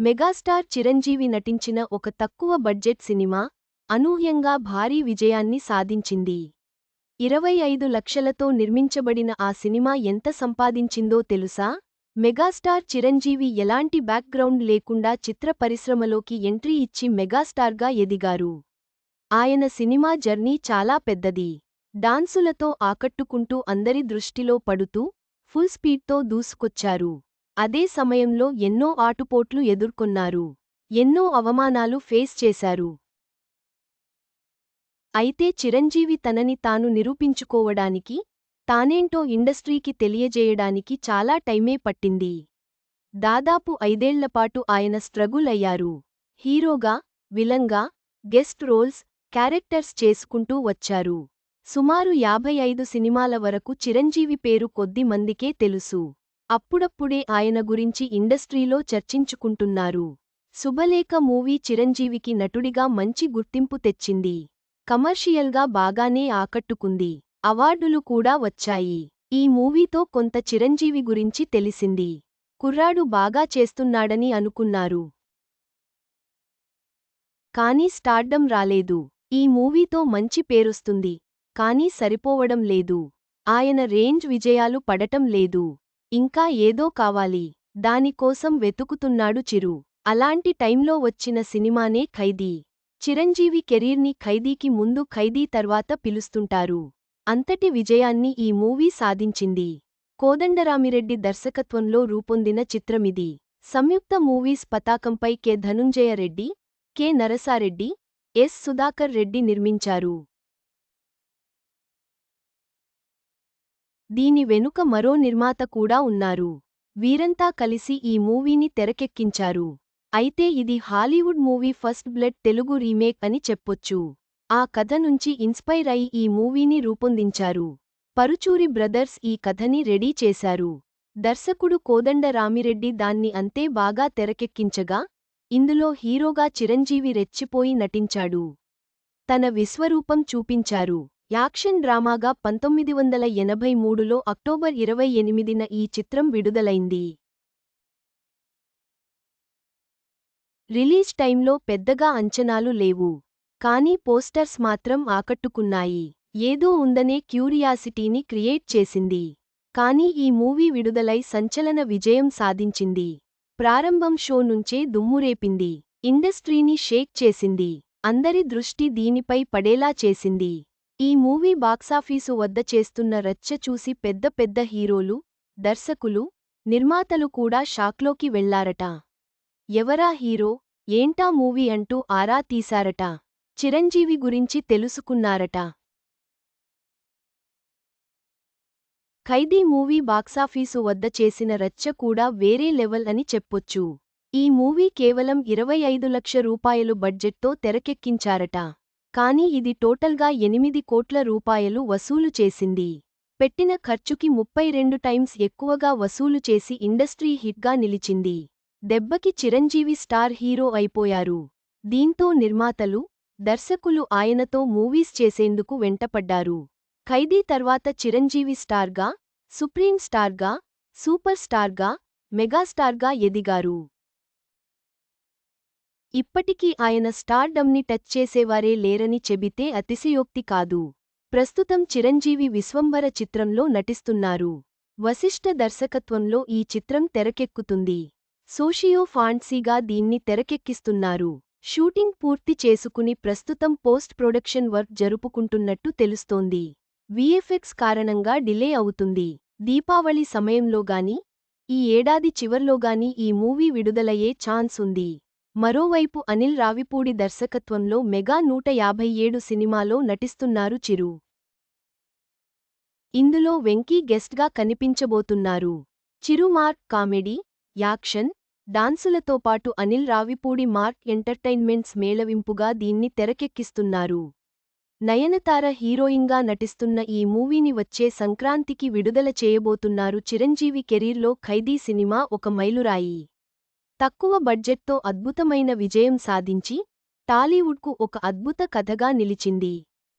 Megastar Chiranjeevi నటించిన ఒక తక్కువ బడ్జెట్ సినిమా అనూహ్యంగా భారీ విజయాన్ని సాధించింది. ఇరవై ఐదు లక్షలతో నిర్మించబడిన ఆ సినిమా ఎంత సంపాదించిందో తెలుసా? మెగాస్టార్ చిరంజీవి ఎలాంటి బ్యాక్గ్రౌండ్ లేకుండా చిత్ర పరిశ్రమలోకి ఎంట్రీ ఇచ్చి మెగాస్టార్గా ఎదిగారు. ఆయన సినిమా జర్నీ చాలా పెద్దది. డాన్సులతో ఆకట్టుకుంటూ అందరి దృష్టిలో పడుతూ ఫుల్ స్పీడ్తో దూసుకొచ్చారు. అదే సమయంలో ఎన్నో ఆటుపోట్లు ఎదుర్కొన్నారు. ఎన్నో అవమానాలు ఫేస్ చేశారు. అయితే చిరంజీవి తనని తాను నిరూపించుకోవడానికి తానేంటో ఇండస్ట్రీకి తెలియజేయడానికి చాలా టైమే పట్టింది. దాదాపు ఐదేళ్ళపాటు ఆయన స్ట్రగుల్ అయ్యారు. హీరోగా విలంగా గెస్ట్ రోల్స్ క్యారెక్టర్స్ చేసుకుంటూ వచ్చారు. సుమారు యాభై ఐదు సినిమాల వరకు చిరంజీవి పేరు కొద్ది మందికే తెలుసు. అప్పుడప్పుడే ఆయన గురించి ఇండస్ట్రీలో చర్చించుకుంటున్నారు. శుభలేఖ మూవీ చిరంజీవికి నటుడిగా మంచి గుర్తింపు తెచ్చింది. కమర్షియల్గా బాగానే ఆకట్టుకుంది. అవార్డులు కూడా వచ్చాయి. ఈ మూవీతో కొంత చిరంజీవి గురించి తెలిసింది. కుర్రాడు బాగా చేస్తున్నాడని అనుకున్నారు. కానీ స్టార్డం రాలేదు. ఈ మూవీతో మంచి పేరొస్తుంది. కానీ సరిపోవడం లేదు. ఆయన రేంజ్ విజయాలు పడటం లేదు. ఇంకా ఏదో కావాలి. దానికోసం వెతుకుతున్నాడు చిరు. అలాంటి టైంలో వచ్చిన సినిమానే ఖైదీ. చిరంజీవి కెరీర్ని ఖైదీకి ముందు ఖైదీ తర్వాత పిలుస్తుంటారు. అంతటి విజయాన్ని ఈ మూవీ సాధించింది. కోదండరామిరెడ్డి దర్శకత్వంలో రూపొందిన చిత్రమిది. సంయుక్త మూవీస్ పతాకంపై K. Dhanunjaya Reddy K. Narasa Reddy S. Sudhakar Reddy నిర్మించారు. దీని వెనుక మరో నిర్మాత కూడా ఉన్నారు. వీరంతా కలిసి ఈ మూవీని తెరకెక్కించారు. అయితే ఇది Hollywood movie first blood Telugu remake అని చెప్పొచ్చు. ఆ కథ నుంచి ఇన్స్పైర్ అయి ఈ మూవీని రూపొందించారు. పరుచూరి బ్రదర్స్ ఈ కథని రెడీ చేశారు. దర్శకుడు కోదండ రామిరెడ్డి దాన్ని అంతే బాగా తెరకెక్కించగా ఇందులో హీరోగా చిరంజీవి రెచ్చిపోయి నటించాడు. తన విశ్వరూపం చూపించారు. యాక్షన్ డ్రామాగా పంతొమ్మిది వందల ఎనభై మూడులో అక్టోబర్ ఇరవై ఎనిమిదిన ఈ చిత్రం విడుదలైంది. రిలీజ్ టైంలో పెద్దగా అంచనాలు లేవు. కానీ పోస్టర్స్ మాత్రం ఆకట్టుకున్నాయి. ఏదో ఉందనే క్యూరియాసిటీని క్రియేట్ చేసింది. కానీ ఈ మూవీ విడుదలై సంచలన విజయం సాధించింది. ప్రారంభం షో నుంచే దుమ్మురేపింది ఇండస్ట్రీని షేక్ చేసింది. అందరి దృష్టి దీనిపై పడేలా చేసింది. ఈ మూవీ బాక్సాఫీసు వద్ద చేస్తున్న రచ్చ చూసి పెద్ద పెద్ద హీరోలు దర్శకులు నిర్మాతలు కూడా షాక్లోకి వెళ్ళారట. ఎవరా హీరో ఏంటా మూవీ అంటూ ఆరా తీశారట. చిరంజీవి గురించి తెలుసుకున్నారట. ఖైదీ మూవీ బాక్సాఫీసు వద్ద చేసిన రచ్చ కూడా వేరే లెవెల్ అని చెప్పొచ్చు. ఈ మూవీ కేవలం ఇరవై ఐదు లక్ష రూపాయలు బడ్జెట్తో తెరకెక్కించారట. కానీ ఇది టోటల్గా ఎనిమిది కోట్ల రూపాయలు వసూలు చేసింది. పెట్టిన ఖర్చుకి ముప్పై రెండు టైమ్స్ ఎక్కువగా వసూలు చేసి ఇండస్ట్రీ హిట్గా నిలిచింది. దెబ్బకి చిరంజీవి స్టార్ హీరో అయిపోయారు. దీంతో నిర్మాతలు దర్శకులు ఆయనతో మూవీస్ చేసేందుకు వెంటపడ్డారు. ఖైదీ తర్వాత చిరంజీవి స్టార్గా సుప్రీం స్టార్గా సూపర్ స్టార్గా మెగాస్టార్గా ఎదిగారు. ఇప్పటికీ ఆయన స్టార్డమ్ని టచ్ చేసేవారే లేరని చెబితే అతిశయోక్తి కాదు. ప్రస్తుతం చిరంజీవి విశ్వంభర చిత్రంలో నటిస్తున్నారు. వశిష్ఠ దర్శకత్వంలో ఈ చిత్రం తెరకెక్కుతుంది. సోషియో ఫాంట్సీగా దీన్ని తెరకెక్కిస్తున్నారు. షూటింగ్ పూర్తి చేసుకుని ప్రస్తుతం పోస్ట్ ప్రొడక్షన్ వర్క్ జరుపుకుంటున్నట్టు తెలుస్తోంది. విఎఫ్ఎక్స్ కారణంగా డిలే అవుతుంది. దీపావళి సమయంలోగాని ఈ ఏడాది చివర్లోగాని ఈ మూవీ విడుదలయ్యే ఛాన్స్ ఉంది. మరోవైపు అనిల్ రావిపూడి దర్శకత్వంలో మెగా నూట యాభై ఏడు సినిమాలో నటిస్తున్నారు చిరు. ఇందులో వెంకీ గెస్ట్గా కనిపించబోతున్నారు. చిరు మార్క్ కామెడీ యాక్షన్ డాన్సులతో పాటు అనిల్ రావిపూడి మార్క్ ఎంటర్టైన్మెంట్స్ మేళవింపుగా దీన్ని తెరకెక్కిస్తున్నారు. నయనతార హీరోయిన్గా నటిస్తున్న ఈ మూవీని వచ్చే సంక్రాంతికి విడుదల చేయబోతున్నారు చిరంజీవి కెరీర్లో ఖైదీ సినిమా ఒక మైలురాయి. తక్కువ బడ్జెట్తో అద్భుతమైన విజయం సాధించి టాలీవుడ్కు ఒక అద్భుత కథగా నిలిచింది.